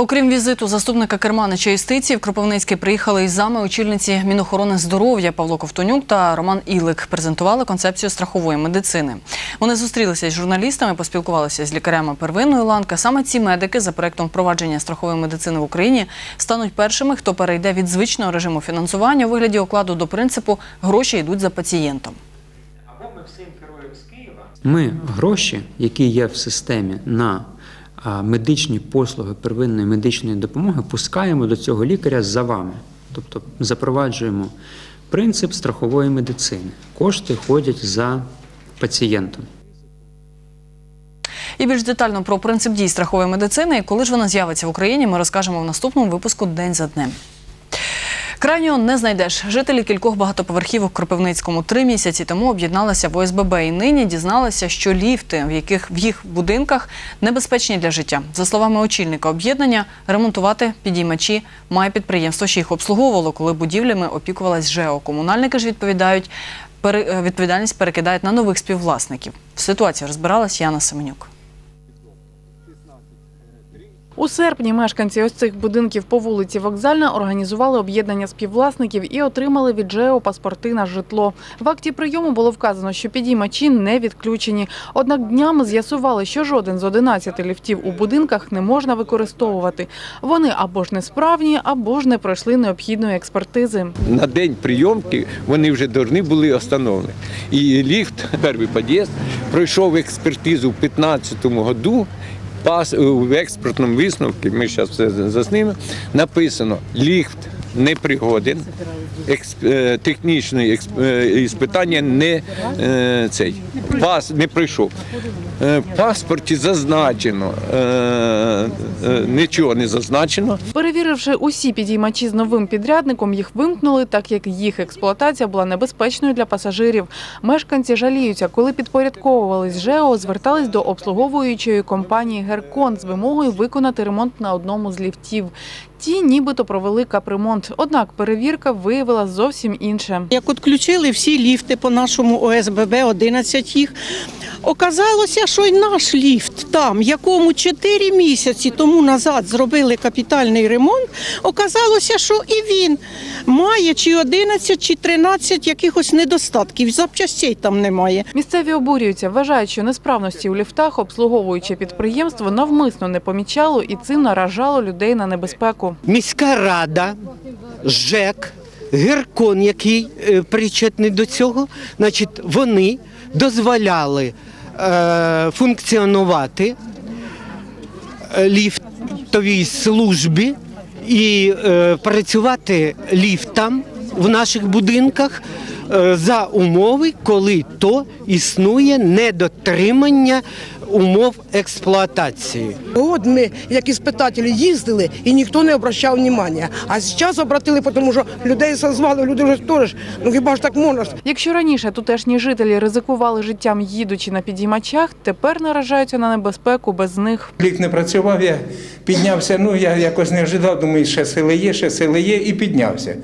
Окрім візиту заступника керманича юстиції, в Кропивницький приїхали із зами очільниці Мінохорони здоров'я Павло Ковтонюк та Роман Ілик. Презентували концепцію страхової медицини. Вони зустрілися з журналістами, поспілкувалися з лікарями первинної ланки. Саме ці медики за проектом впровадження страхової медицини в Україні стануть першими, хто перейде від звичного режиму фінансування у вигляді окладу до принципу гроші йдуть за пацієнтом. Або ми гроші, які є в системі на медичні послуги первинної медичної допомоги, пускаємо до цього лікаря за вами. Тобто запроваджуємо принцип страхової медицини. Кошти ходять за пацієнтом. І більш детально про принцип дій страхової медицини і коли ж вона з'явиться в Україні, ми розкажемо в наступному випуску День за днем. Крайнього не знайдеш. Жителі кількох багатоповерхівок Кропивницькому три місяці тому об'єдналися в ОСББ і нині дізналися, що ліфти, в яких в їх будинках небезпечні для життя. За словами очільника об'єднання, ремонтувати підіймачі має підприємство, що їх обслуговувало, коли будівлями опікувалась ЖЕО. Комунальники ж відповідають, е, відповідальність перекидають на нових співвласників. В ситуації розбиралась Яна Семенюк. У серпні мешканці ось цих будинків по вулиці Вокзальна організували об'єднання співвласників і отримали від ЖЕО паспорти на житло. В акті прийому було вказано, що підіймачі не відключені. Однак днями з'ясували, що жоден з 11 ліфтів у будинках не можна використовувати. Вони або ж несправні, або ж не пройшли необхідної експертизи. на день прийомки вони вже повинні були остановлені. І ліфт, перший під'їзд, пройшов експертизу в 2015 году. Пас в експертному висновку, ми зараз все заснимо, написано ліфт непригоден, експ, е, технічне експ, е, іспитання не е, цей пас не пройшов. Е, паспорті зазначено, е, е, нічого не зазначено. Перевіривши усі підіймачі з новим підрядником, їх вимкнули, так як їх експлуатація була небезпечною для пасажирів. Мешканці жаліються, коли підпорядковувались ЖЕО, звертались до обслуговуючої компанії Геркон з вимогою виконати ремонт на одному з ліфтів. Ті нібито провели капремонт, однак перевірка виявила зовсім інше. Як відключили всі ліфти по нашому ОСББ, 11 їх, оказалося, що й наш ліфт там, якому 4 місяці тому назад зробили капітальний ремонт, оказалося, що і він має чи 11, чи 13 якихось недостатків, запчастей там немає. Місцеві обурюються, вважають, що несправності у ліфтах обслуговуюче підприємство навмисно не помічало і цим наражало людей на небезпеку. Міська рада, ЖЕК, Геркон, який е, причетний до цього, значить, вони дозволяли е, функціонувати е, ліфтовій службі і е, працювати ліфтам в наших будинках е, за умови, коли то існує недотримання умов експлуатації. От ми, як іспитателі, їздили і ніхто не обращав уваги. А зараз обратили, тому що людей созвали, люди вже теж. Ну хіба ж так можна? Якщо раніше тутешні жителі ризикували життям, їдучи на підіймачах, тепер наражаються на небезпеку без них. Лік не працював, я піднявся, ну я якось не ожидав, думаю, ще сили є, ще сили є, і піднявся.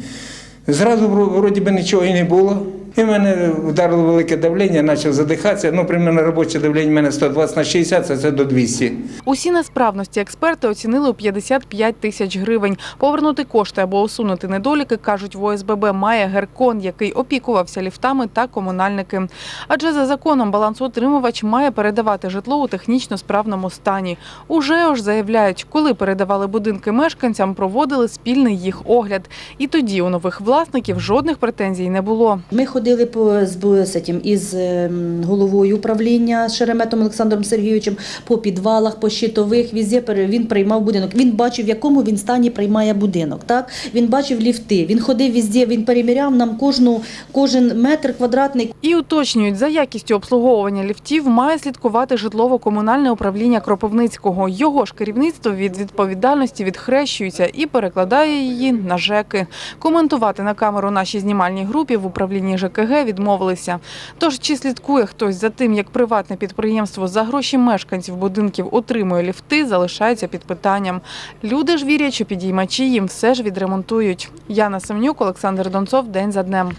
Зразу вроді би нічого і не було. І в мене вдарило велике давлення, почав задихатися. Ну, примерно робоче давлення в мене 120 на 60, це, це до 200. Усі несправності експерти оцінили у 55 тисяч гривень. Повернути кошти або усунути недоліки, кажуть, в ОСББ має Геркон, який опікувався ліфтами та комунальники. Адже за законом балансоутримувач має передавати житло у технічно справному стані. Уже ж заявляють, коли передавали будинки мешканцям, проводили спільний їх огляд. І тоді у нових власників жодних претензій не було. Ми ходили по з, этим, із ем, головою управління Шереметом Олександром Сергійовичем по підвалах, по щитових. Пере- він приймав будинок. Він бачив, в якому він стані приймає будинок. Так він бачив ліфти. Він ходив візде, він переміряв нам кожну кожен метр квадратний. І уточнюють, за якістю обслуговування ліфтів має слідкувати житлово-комунальне управління Кропивницького. Його ж керівництво від відповідальності відхрещується і перекладає її на ЖЕКи. Коментувати на камеру нашій знімальній групі в управлінні ЖКГ відмовилися. Тож чи слідкує хтось за тим, як приватне підприємство за гроші мешканців будинків отримує ліфти, залишається під питанням. Люди ж вірять, що підіймачі їм все ж відремонтують. Яна Семнюк, Олександр Донцов, день за днем.